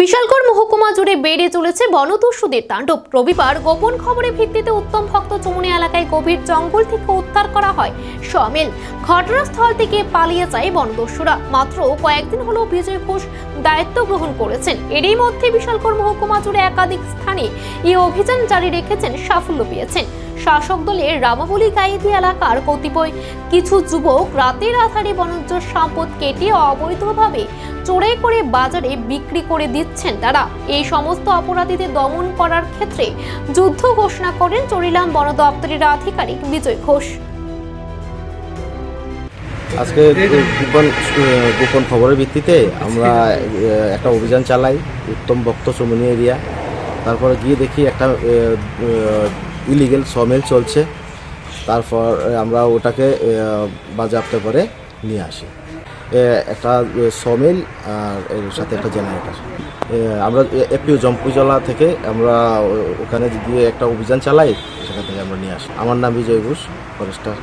বিশালগড় মহকুমা জুড়ে বেড়ে চলেছে বনদস্যুদের তাণ্ডব। রবিবার গোপন খবরের ভিত্তিতে উত্তম ভক্ত চমুনি এলাকায় গভীর জঙ্গল থেকে উদ্ধার করা হয়। সমিল ঘটনাস্থল থেকে পালিয়ে যায় বনদস্যুরা। মাত্র কয়েকদিন হলো বিজয় ঘোষ দায়িত্ব গ্রহণ করেছেন। এরই মধ্যে বিশালগড় মহকুমা জুড়ে একাধিক স্থানে এই অভিযান জারি রেখেছেন, সাফল্য পেয়েছেন। শাসক দলের রামাবলী গাইদি এলাকার কতিপয় কিছু যুবক রাতের আধারে বনজ সম্পদ কেটে অবৈধভাবে চোরাই করে বাজারে বিক্রি করে দিচ্ছেন তারা। এই সমস্ত অপরাধীদের দমন করার ক্ষেত্রে যুদ্ধ ঘোষণা করেন চরিলাম বন দপ্তরের আধিকারিক বিজয় ঘোষ। আজকে গোপন গোপন খবরের ভিত্তিতে আমরা একটা অভিযান চালাই, উত্তম ভক্ত চমনি এরিয়া। তারপরে গিয়ে দেখি একটা ইলিগেল সমেল চলছে। তারপর আমরা ওটাকে বাজেয়াপ্ত করে নিয়ে আসি। একটা সমিল আর এর সাথে একটা জেনারেটার। আমরা এপিও জম্পুজলা থেকে আমরা ওখানে গিয়ে একটা অভিযান চালাই, সেখান থেকে আমরা নিয়ে আসি। আমার নাম বিজয় ঘোষ, ফরেস্টার।